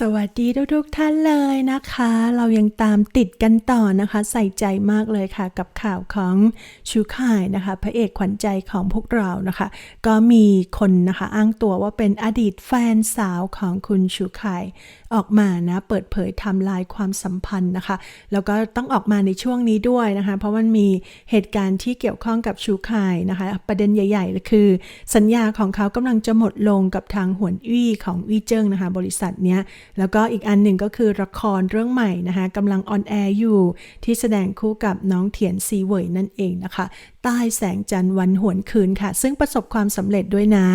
สวัสดีทุกๆท่านเลยนะคะ เรายังตามติดกันต่อนะคะ ใส่ใจมากเลยค่ะ กับข่าวของชูข่ายนะคะ พระเอกขวัญใจของพวกเรานะคะ ก็มีคนนะคะอ้างตัวว่าเป็นอดีตแฟนสาวของคุณชูข่ายออกมานะ เปิดเผยไทำลายความสัมพันธ์นะคะ แล้วก็ต้องออกมาในช่วงนี้ด้วยนะคะ เพราะมันมีเหตุการณ์ที่เกี่ยวข้องกับชูข่ายนะคะ ประเด็นใหญ่ๆเลยคือ สัญญาของเขากำลังจะหมดลงกับทางหวนอี้ของอี้เจิ้งนะคะ บริษัทเนี้ยแล้วก็อีกอันหนึ่งก็คือละครเรื่องใหม่นะคะกำลังออนแอร์อยู่ที่แสดงคู่กับน้องเถียนซีเหวยนั่นเองนะคะ ใต้แสงจันทร์วันหวนคืนค่ะ ซึ่งประสบความสำเร็จด้วยนะ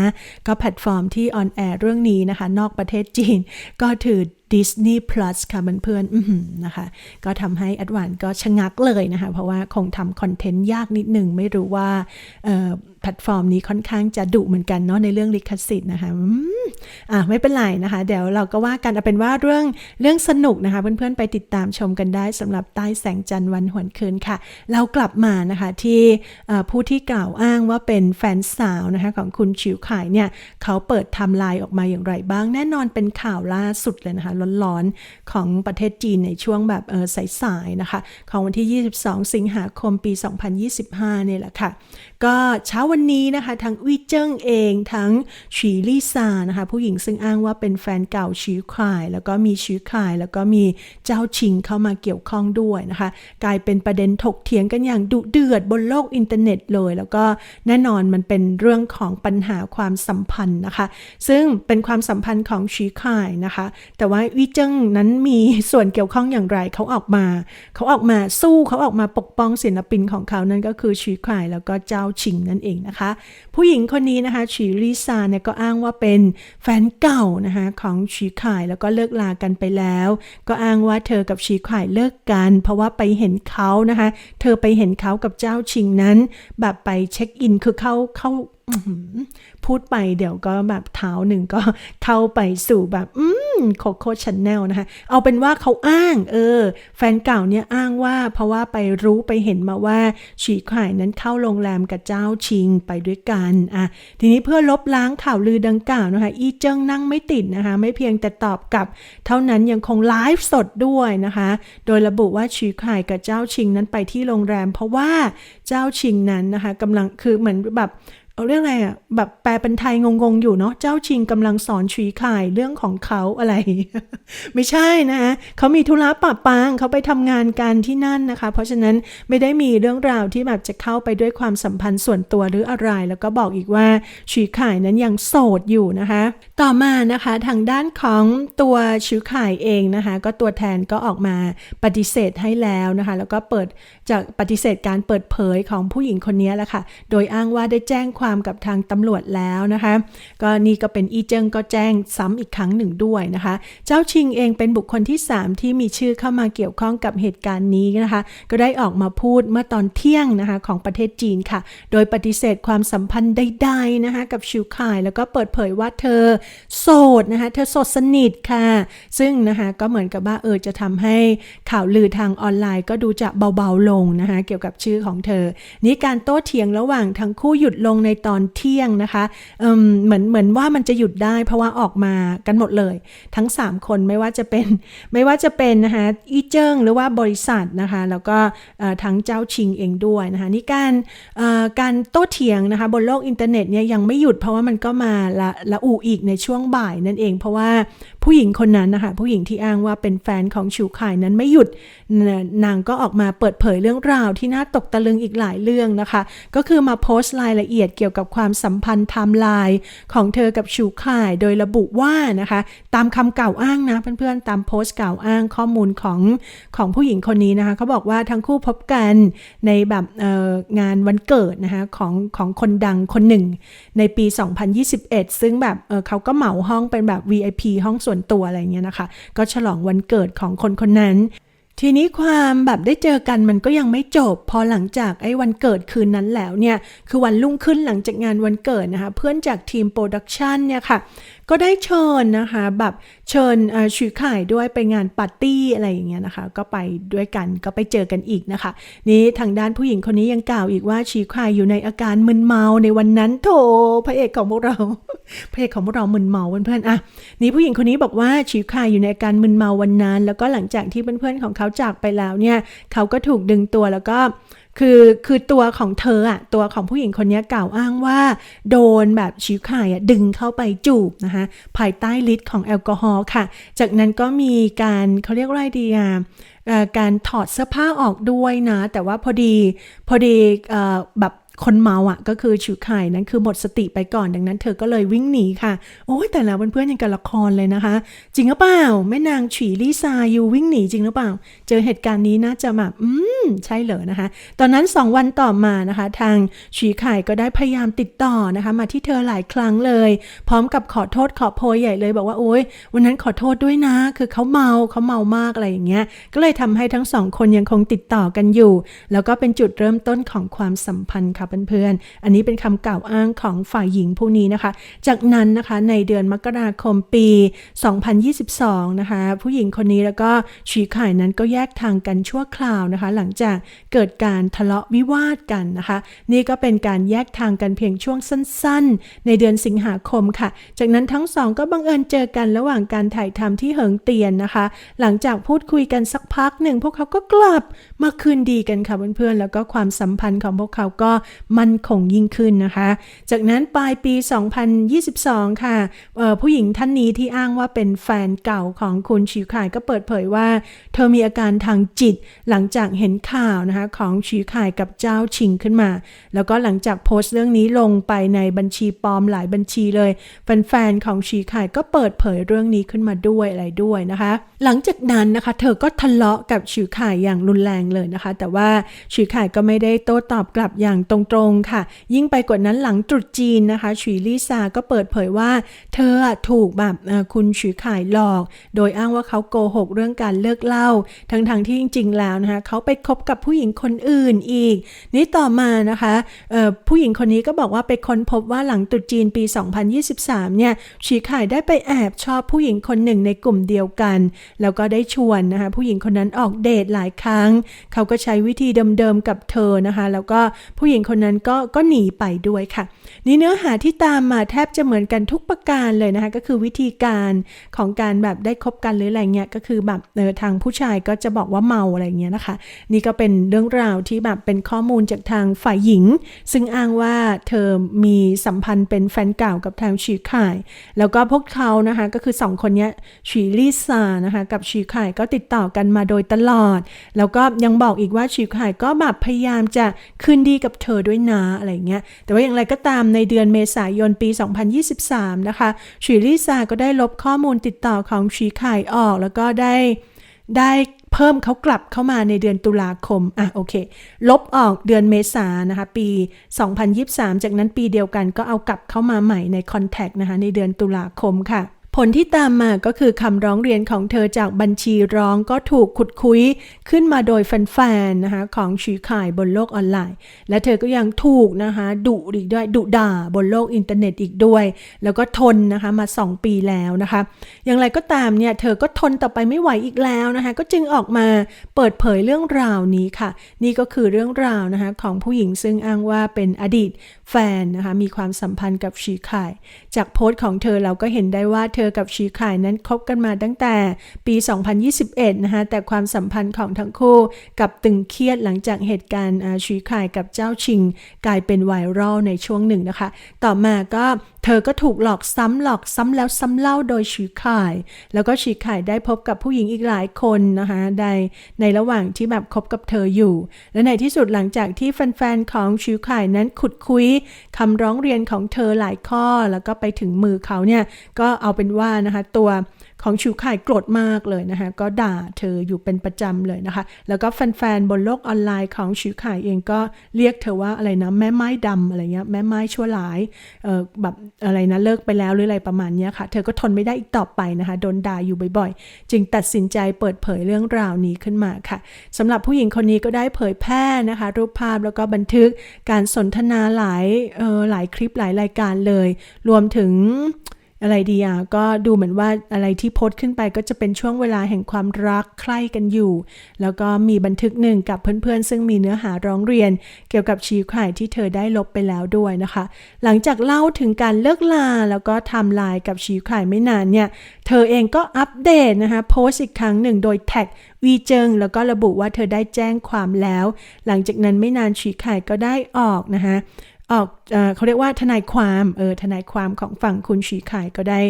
ก็แพลตฟอร์มที่ออนแอร์เรื่องนี้นะคะ นอกประเทศจีนก็ถือ Disney Plus ค่ะเพื่อนๆนะคะ ก็ทำให้อัดวานก็ชะงักเลยนะคะ เพราะว่าคงทำคอนเทนต์ยากนิดหนึ่งไม่รู้ว่าแพลตฟอร์มนี้ค่อนข้างจะดุเหมือนกันเนาะในเรื่องลิขสิทธิ์นะคะอืมอะไม่เป็นไรนะคะ เดี๋ยวเราก็ว่ากันเอาเป็นว่าเรื่องเรื่องสนุกนะคะ เพื่อนๆไปติดตามชมกันได้สำหรับใต้แสงจันทร์วันหวนคืนค่ะ เรากลับมานะคะที่ผู้ที่กล่าวอ้างว่าเป็นแฟนสาวนะคะของคุณชิวข่ายเนี่ยเขาเปิดไทำลายออกมาอย่างไรบ้าง แน่นอนเป็นข่าวล่าสุดเลยนะคะร้อนๆ ของประเทศจีนในช่วงแบบเออสายๆนะคะ ของวันที่ 22 สิงหาคมปี 2025เนี่ยแหละค่ะ ก็เช้าวันนี้นะคะทั้งอุยเจิ้งเองทั้งฉีลี่ซานะคะผู้หญิงซึ่งอ้างว่าเป็นแฟนเก่าชีคาย แล้วก็มีชีคาย แล้วก็มีเจ้าชิงเข้ามาเกี่ยวข้องด้วยนะคะ กลายเป็นประเด็นถกเถียงกันอย่างดุเดือดบนโลกอินเทอร์เน็ตเลย แล้วก็แน่นอนมันเป็นเรื่องของปัญหาความสัมพันธ์นะคะ ซึ่งเป็นความสัมพันธ์ของชีคายนะคะ แต่ว่าวิเจิ้งนั้นมีส่วนเกี่ยวข้องอย่างไรเขาออกมา เขาออกมาสู้เขาออกมาปกป้องศิลปินของเขานั่นก็คือชีคายแล้วก็เจ้าชิงนั่นเองนะคะ ผู้หญิงคนนี้นะคะชีลิซาเนี่ยก็อ้างว่าเป็นแฟนเก่านะคะของชีคายแล้วก็เลิกลากันไปแล้ว ก็อ้างว่าเธอกับชีคายเลิกกัน เพราะว่าไปเห็นเขานะคะ เธอไปเห็นเขากับเจ้าชิงนั้น แบบไปเช็คอินคือเข้าเข้า พูดไปเดี๋ยวก็แบบเท้าหนึ่งก็เข้าไปสู่แบบ อืมโคโค่ชันแนลนะคะ เอาเป็นว่าเขาอ้าง เออ แฟนเก่าเนี่ยอ้างว่าเพราะว่าไปรู้ไปเห็นมาว่าฉีข่ายนั้นเข้าโรงแรมกับเจ้าชิงไปด้วยกันอะทีนี้เพื่อลบล้างข่าวลือดังกล่าวนะคะ อีเจิ้งนั่งไม่ติดนะคะ ไม่เพียงแต่ตอบกลับ เท่านั้นยังคงไลฟ์สดด้วยนะคะ โดยระบุว่าฉีข่ายกับเจ้าชิงนั้นไปที่โรงแรม เพราะว่าเจ้าชิงนั้นนะคะกำลังคือเหมือนแบบ เอาเรื่องอะไรอะแบบแปลเป็นไทยงงๆอยู่เนาะเจ้าชิงกำลังสอนชีคายเรื่องของเขาอะไร ไม่ใช่นะคะเขามีธุระปะปางเขาไปทำงานกันที่นั่นนะคะ เพราะฉะนั้นไม่ได้มีเรื่องราวที่แบบจะเข้าไปด้วยความสัมพันธ์ส่วนตัวหรืออะไร แล้วก็บอกอีกว่าชีคายนั้นยังโสดอยู่นะคะ ต่อมานะคะทางด้านของตัวชิวข่ายเองนะคะ ก็ตัวแทนก็ออกมาปฏิเสธให้แล้วนะคะ แล้วก็เปิดจากปฏิเสธการเปิดเผยของผู้หญิงคนนี้แหละค่ะ โดยอ้างว่าได้แจ้งความกับทางตำรวจแล้วนะคะ ก็นี่ก็เป็นอีเจิงก็แจ้งซ้ำอีกครั้งหนึ่งด้วยนะคะ เจ้าชิงเองเป็นบุคคลที่ 3 ที่มีชื่อเข้ามาเกี่ยวข้องกับเหตุการณ์นี้นะคะ ก็ได้ออกมาพูดเมื่อตอนเที่ยงนะคะของประเทศจีนค่ะ โดยปฏิเสธความสัมพันธ์ใดๆนะคะกับชิวคาย แล้วก็เปิดเผยว่าเธอโสดนะคะ เธอโสดสนิทค่ะ ซึ่งนะคะก็เหมือนกับว่าเออจะทำให้ข่าวลือทางออนไลน์ก็ดูจะเบาๆลงนะคะเกี่ยวกับชื่อของเธอ นี่การโต้เถียงระหว่างทั้งคู่หยุดลงในตอนเที่ยงนะคะเเหมือนเหมือนว่ามันจะหยุดได้ เพราะว่าออกมากันหมดเลย ทั้ง 3 คนไม่ว่าจะเป็นไม่ว่าจะเป็นนะคะอีเจิ้งหรือว่าบริษัทนะคะแล้วก็ทั้งเจ้าชิงเองด้วยนะคะนี่การการโต้เถียงนะคะบนโลกอินเทอร์เน็ตเนี่ยยังไม่หยุดเพราะว่ามันก็มาละละอูอีกในช่วงบ่ายนั่นเอง เพราะว่าผู้หญิงคนนั้นนะคะผู้หญิงที่อ้างว่าเป็นแฟนของชูข่ายนั้นไม่หยุดนางก็ออกมาเปิดเผยเรื่องราวที่น่าตกตะลึงอีกหลายเรื่องนะคะ ก็คือมาโพสต์รายละเอียดเกี่ยวกับความสัมพันธ์ไทม์ไลน์ของเธอกับชูข่าย โดยระบุว่านะคะ ตามคำกล่าวอ้างนะเพื่อนๆ ตามโพสต์กล่าวอ้างข้อมูลของของผู้หญิงคนนี้นะคะเขาบอกว่าทั้งคู่พบกันในแบบงานวันเกิดนะคะของของคนดังคนหนึ่ง ในปี 2021 ซึ่งแบบเเขาก็เหมาห้องเป็นแบบ VIP ห้องส่วนตัวอะไรเงี้ยนะคะ ก็ฉลองวันเกิดของคนคนนั้น ทีนี้ความแบบได้เจอกันมันก็ยังไม่จบ พอหลังจากไอ้วันเกิดคืนนั้นแล้วเนี่ย คือวันรุ่งขึ้นหลังจากงานวันเกิดนะคะ เพื่อนจากทีมโปรดักชันเนี่ยค่ะ ก็ได้เชิญนะคะแบบเชิญเอ่อชุยข่ายด้วยไปงานปาร์ตี้อะไรอย่างเงี้ยนะคะ ก็ไปด้วยกันก็ไปเจอกันอีกนะคะ นี่ทางด้านผู้หญิงคนนี้ยังกล่าวอีกว่าชีข่ายอยู่ในอาการมึนเมาในวันนั้นโถพระเอกของพวกเราพระเอกของพวกเรามึนเมาเพื่อนๆอะนี่ผู้หญิงคนนี้บอกว่าชีข่ายอยู่ในอาการมึนเมาวันนั้น แล้วก็หลังจากที่เพื่อนๆของเขาจากไปแล้วเนี่ยเขาก็ถูกดึงตัวแล้วก็ คือคือตัวของเธออะตัวของผู้หญิงคนนี้กล่าวอ้างว่า โดนแบบชิวข่ายอะดึงเข้าไปจูบนะคะภายใต้ฤทธิ์ของแอลกอฮอล์ค่ะ จากนั้นก็มีการเขาเรียกว่าอะไรดีอะการถอดเสื้อผ้าออกด้วยนะ แต่ว่าพอดีพอดีอแบบ คนเมาอะก็คือชิวข่นั้นคือหมดสติไปก่อนดังนั้น เธอก็เลยวิ่งหนีค่ะ โอ้ยแต่แล้วเพื่อนๆยังกับละครเลยนะคะ จริงหรือเปล่าแม่นางฉีลี่ซาอยู่วิ่งหนีจริงหรือเปล่า เจอเหตุการณ์นี้น่าจะแบบอืมใช่เหรอนะคะ ตอนนั้น 2 วันต่อมานะคะ ทางฉีไข่ก็ได้พยายามติดต่อนะคะ มาที่เธอหลายครั้งเลย พร้อมกับขอโทษขอโพยใหญ่เลยบอกว่าโอ๊ยวันนั้นขอโทษด้วยนะ คือเขาเมาเขาเมามากอะไรอย่างเงี้ยก็เลยทำให้ทั้งสองคนยังคงติดต่อกันอยู่ แล้วก็เป็นจุดเริ่มต้นของความสัมพันธ์ค่ะเพื่อนๆ อันนี้เป็นคำกล่าวอ้างของฝ่ายหญิงผู้นี้นะคะ จากนั้นนะคะในเดือนมกราคมปี 2022 นะคะ ผู้หญิงคนนี้แล้วก็ชีข่ายนั้นก็แยกทางกันชั่วคราวนะคะ หลังจากเกิดการทะเลาะวิวาทกันนะคะ นี่ก็เป็นการแยกทางกันเพียงช่วงสั้นๆ ในเดือนสิงหาคมค่ะ จากนั้นทั้งสองก็บังเอิญเจอกันระหว่างการถ่ายทำที่เหิงเตียนนะคะ หลังจากพูดคุยกันสักพักหนึ่งพวกเขาก็กลับมาคืนดีกันค่ะเพื่อนๆ แล้วก็ความสัมพันธ์ของพวกเขาก็มั่นคงยิ่งขึ้นนะคะ จากนั้นปลายปี 2022 ค่ะเอ่อผู้หญิงท่านนี้ที่อ้างว่าเป็นแฟนเก่าของคุณชิวข่ายก็เปิดเผยว่า เธอมีอาการทางจิตหลังจากเห็นข่าวนะคะของชิวข่ายกับเจ้าชิงขึ้นมา แล้วก็หลังจากโพสต์เรื่องนี้ลงไปในบัญชีปลอมหลายบัญชีเลยแฟนๆของชีข่ายก็เปิดเผยเรื่องนี้ขึ้นมาด้วยอะไรด้วยนะคะ หลังจากนั้นนะคะเธอก็ทะเลาะกับชิวข่ายอย่างรุนแรงเลยนะคะ แต่ว่าชิวข่ายก็ไม่ได้โต้ตอบกลับอย่างตรงๆค่ะ ยิ่งไปกว่านั้นหลังตรุษจีนนะคะชุยลี่ซาก็เปิดเผยว่า เธอถูกแบบคุณชุยข่ายหลอก โดยอ้างว่าเขาโกหกเรื่องการเลิกเล้าทั้งๆทที่จริง ๆ แล้วนะคะเขาไปคบกับผู้หญิงคนอื่นอีก นี่ต่อมานะคะผู้หญิงคนนี้ก็บอกว่าไปค้นพบว่าหลังตรุษจีนปี 2023 เนี่ยชีข่ายได้ไปแอบชอบผู้หญิงคนหนึ่งในกลุ่มเดียวกัน แล้วก็ได้ชวนนะคะผู้หญิงคนนั้นออกเดทหลายครั้ง เขาก็ใช้วิธีเดิมๆกับเธอนะคะ แล้วก็ผู้หญิงคนนั้นก็ก็หนีไปด้วยค่ะ นี่เนื้อหาที่ตามมาแทบจะเหมือนกันทุกประการเลยนะคะ ก็คือวิธีการของการแบบได้คบกันหรืออะไรเงี้ยก็คือแบบเออทางผู้ชายก็จะบอกว่าเมาอะไรเงี้ยนะคะ นี่ก็เป็นเรื่องราวที่แบบเป็นข้อมูลจากทางฝ่ายหญิง ซึ่งอ้างว่าเธอมีสัมพันธ์เป็นแฟนเก่ากับทางชีข่าย แล้วก็พวกเขานะคะก็คือสองคนเนี้ยชีลิซานะคะกับชีข่ายก็ติดต่อกันมาโดยตลอด แล้วก็ยังบอกอีกว่าชีข่ายก็แบบพยายามจะคืนดีกับเธอด้วยนะอะไรเงี้ย แต่ว่าอย่างไรก็ตามในเดือนเมษายนปี 2023 นะคะชีลิซาก็ได้ลบข้อมูลติดต่อของชีข่ออก แล้วก็ได้ได้เพิ่มเขากลับเข้ามาในเดือนตุลาคม อะโอเค ลบออกเดือนเมษานะคะ ปี 2023 จากนั้นปีเดียวกันก็เอากลับเข้ามาใหม่ในคอนแทคนะคะ ในเดือนตุลาคมค่ะ ผลที่ตามมาก็คือคำร้องเรียนของเธอจากบัญชีร้องก็ถูกขุดคุยขึ้นมาโดยแฟนๆนะคะของชีข่ายบนโลกออนไลน์ และเธอก็ยังถูกนะคะดุอีกด้วยดุด่าบนโลกอินเทอร์เน็ตอีกด้วย แล้วก็ทนนะคะมา 2 ปีแล้วนะคะ อย่างไรก็ตามเนี่ยเธอก็ทนต่อไปไม่ไหวอีกแล้วนะคะก็จึงออกมาเปิดเผยเรื่องราวนี้ค่ะ นี่ก็คือเรื่องราวนะคะของผู้หญิงซึ่งอ้างว่าเป็นอดีตแฟนนะคะมีความสัมพันธ์กับชีข่าย จากโพสต์ของเธอเราก็เห็นได้ว่าเธออกับชีข่ายนั้นคบกันมาตั้งแต่ปี 2021 นะคะแต่ความสัมพันธ์ของทั้งคู่กับตึงเครียดหลังจากเหตุการณ์ชีข่ายกับเจ้าชิง กลายเป็นไวรัลในช่วงหนึ่งนะคะ ต่อมาก็เธอก็ถูกหลอกซ้ำหลอกซ้ำแล้วซ้ำเล่าโดยชีข่าย แล้วก็ชีข่ายได้พบกับผู้หญิงอีกหลายคนนะคะในในระหว่างที่แบบคบกับเธออยู่ และในที่สุดหลังจากที่แฟนๆของชิวข่ายนั้นขุดคุยคำร้องเรียนของเธอหลายข้อ แล้วก็ไปถึงมือเขาเนี่ยก็เอาเป็นว่านะคะตัว ของชิวข่ายโกรธมากเลยนะคะก็ด่าเธออยู่เป็นประจำเลยนะคะ แล้วก็แฟนๆ บนโลกออนไลน์ของชิวข่ายเองก็เรียกเธอว่าอะไรนะแม่ไม้ดำอะไรเงี้ยแม่ไม้ชั่วร้ายเออแบบอะไรนะเลิกไปแล้วหรืออะไรประมาณนี้ค่ะ เธอก็ทนไม่ได้อีกต่อไปนะคะโดนด่าอยู่บ่อยๆ จึงตัดสินใจเปิดเผยเรื่องราวนี้ขึ้นมาค่ะสำหรับผู้หญิงคนนี้ก็ได้เผยแพร่นะคะ รูปภาพแล้วก็บันทึกการสนทนาหลายเออหลายคลิปหลายรายการเลย รวมถึง อะไรดีอะก็ดูเหมือนว่าอะไรที่โพสต์ขึ้นไปก็จะเป็นช่วงเวลาแห่งความรักใคร่กันอยู่ แล้วก็มีบันทึกหนึ่งกับเพื่อนๆ ซึ่งมีเนื้อหาร้องเรียน เกี่ยวกับชีไข่ที่เธอได้ลบไปแล้วด้วยนะคะ หลังจากเล่าถึงการเลิกลาแล้วก็ทำลายกับชีไข่ไม่นานเนี่ยเธอเองก็อัปเดตนะคะโพสต์อีกครั้งหนึ่งโดยแท็กวีเจิงแล้วก็ระบุว่าเธอได้แจ้งความแล้ว หลังจากนั้นไม่นานชีไข่ก็ได้ออกนะคะ ออกเอเขาเรียกว่าทนายความเออทนายความของฝั่งคุณชีไข่ก็ได้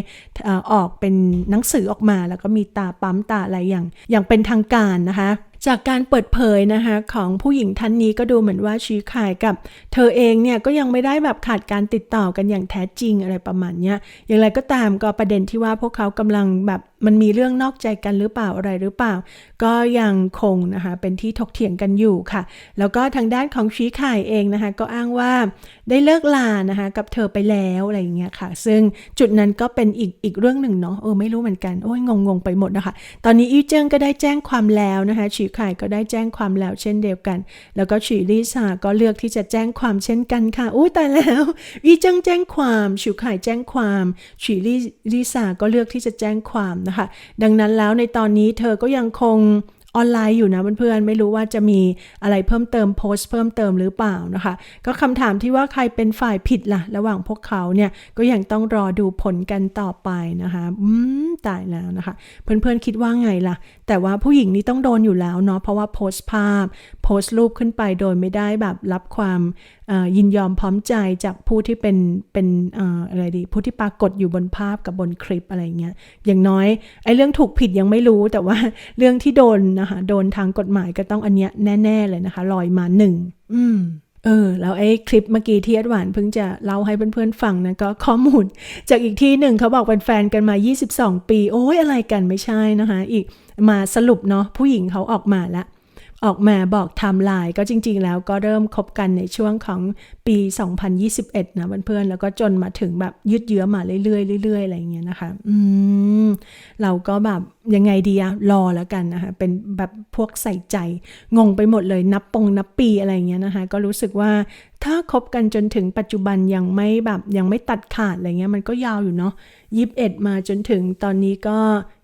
ออออกเป็นหนังสือออกมา แล้วก็มีตาปั๊มตาอะไรอย่างอย่างเป็นทางการนะคะจากการเปิดเผยนะคะของผู้หญิงท่านนี้ก็ดูเหมือนว่าชีไข่กับ เธอเองเนี่ยก็ยังไม่ได้แบบขาดการติดต่อกันอย่างแท้จริงอะไรประมาณเนี้ยอย่างไรก็ตามก็ประเด็นที่ว่าพวกเขากำลังแบบ มันมีเรื่องนอกใจกันหรือเปล่าอะไรหรือเปล่า ก็ยังคงนะคะเป็นที่ถกเถียงกันอยู่ค่ะ แล้วก็ทางด้านของชีไข่เองนะคะ ก็อ้างว่าได้เลิกลานะคะกับเธอไปแล้วอะไรอย่างเงี้ยค่ะ ซึ่งจุดนั้นก็เป็นอีกอีกเรื่องหนึ่งเนาะเออไม่รู้เหมือนกันโอ้ยงงๆไปหมดนะคะ ตอนนี้อีเจิ้งก็ได้แจ้งความแล้วนะคะชีไข่ก็ได้แจ้งความแล้วเช่นเดียวกัน แล้วก็ชีลิซาก็เลือกที่จะแจ้งความเช่นกันค่ะอุ้ยตายแล้วอีเจิ้งแจ้งความชิวไข่แจ้งความชีลิลิซาก็เลือกที่จะแจ้งความนะคะดังนั้นแล้วในตอนนี้เธอก็ยังคง ออนไลน์อยู่นะเพื่อนๆ ไม่รู้ว่าจะมีอะไรเพิ่มเติมโพสต์เพิ่มเติมหรือเปล่านะคะ ก็คำถามที่ว่าใครเป็นฝ่ายผิดล่ะ ระหว่างพวกเขาเนี่ยก็ยังต้องรอดูผลกันต่อไปนะคะอืมตายแล้วนะคะ เพื่อนๆคิดว่าไงล่ะ แต่ว่าผู้หญิงนี่ต้องโดนอยู่แล้วเนาะเพราะว่าโพสต์ภาพ โพสต์รูปขึ้นไปโดยไม่ได้แบบรับความยินยอมพร้อมใจจากผู้ที่เป็นเป็นเอ่ออะไรดี ผู้ที่ปรากฏอยู่บนภาพกับบนคลิปอะไรเงี้ยอย่างน้อยไอ้เรื่องถูกผิดยังไม่รู้แต่ว่าเรื่องที่โดนนะคะ โดนทางกฎหมายก็ต้องอันเนี้ยแน่ ๆ เลยนะคะ ลอยมาหนึ่งอืมเออแล้วไอ้คลิปเมื่อกี้ที่อัดหวานเพิ่งจะเล่าให้เพื่อนๆฟังนะก็ข้อมูล จากอีกที่หนึ่งเขาบอกเป็นแฟนกันมา 22 ปี โอ้ยอะไรกันไม่ใช่นะคะ อีกมาสรุปเนาะผู้หญิงเขาออกมาแล้ว ออกมาบอกไทม์ไลน์ก็จริง ๆ แล้วก็เริ่มคบกันในช่วงของปี 2021 นะเพื่อนๆ แล้วก็จนมาถึงแบบยืดเยื้อมาเรื่อยๆเรื่อยๆอะไรอย่างเงี้ยนะคะ อืม เราก็แบบยังไงดีอะรอแล้วกันนะคะ เป็นแบบพวกใส่ใจ งงไปหมดเลยนับปงนับปีอะไรอย่างเงี้ยนะคะ ก็รู้สึกว่า ถ้าคบกันจนถึงปัจจุบันยังไม่แบบยังไม่ตัดขาดอะไรเงี้ยมันก็ยาวอยู่เนาะยิบเอ็ดมาจนถึงตอนนี้ก็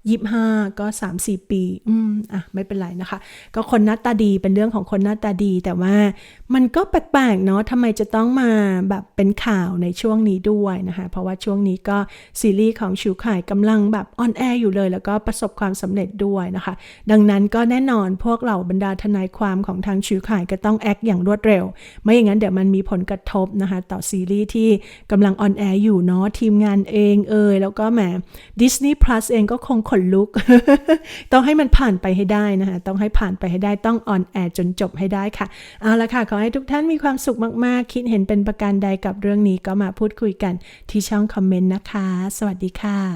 ยี่ห้าก็สามสี่ปี อืมอะไม่เป็นไรนะคะ ก็คนหน้าตาดีเป็นเรื่องของคนหน้าตาดี แต่ว่ามันก็แปลกๆเนาะทำไมจะต้องมาแบบเป็นข่าวในช่วงนี้ด้วยนะคะ เพราะว่าช่วงนี้ก็ซีรีส์ของชิวข่ายกำลังแบบออนแอร์อยู่เลย แล้วก็ประสบความสำเร็จด้วยนะคะ ดังนั้นก็แน่นอนพวกเหล่าบรรดาทนายความของทางชิวข่ายก็ต้องแอคอย่างรวดเร็ว ไม่อย่างนั้นเดี๋ยวมันมันมีผลกระทบนะคะ ต่อซีรีส์ที่กำลังออนแอร์อยู่เนาะทีมงานเองเอ่ยแล้วก็แหม Disney Plus เองก็คงขนลุก ต้องให้มันผ่านไปให้ได้นะคะ ต้องให้ผ่านไปให้ได้ต้องออนแอร์จนจบให้ได้ค่ะ เอาละค่ะ ขอให้ทุกท่านมีความสุขมากๆ คิดเห็นเป็นประการใดกับเรื่องนี้ก็มาพูดคุยกันที่ช่องคอมเมนต์นะคะ สวัสดีค่ะ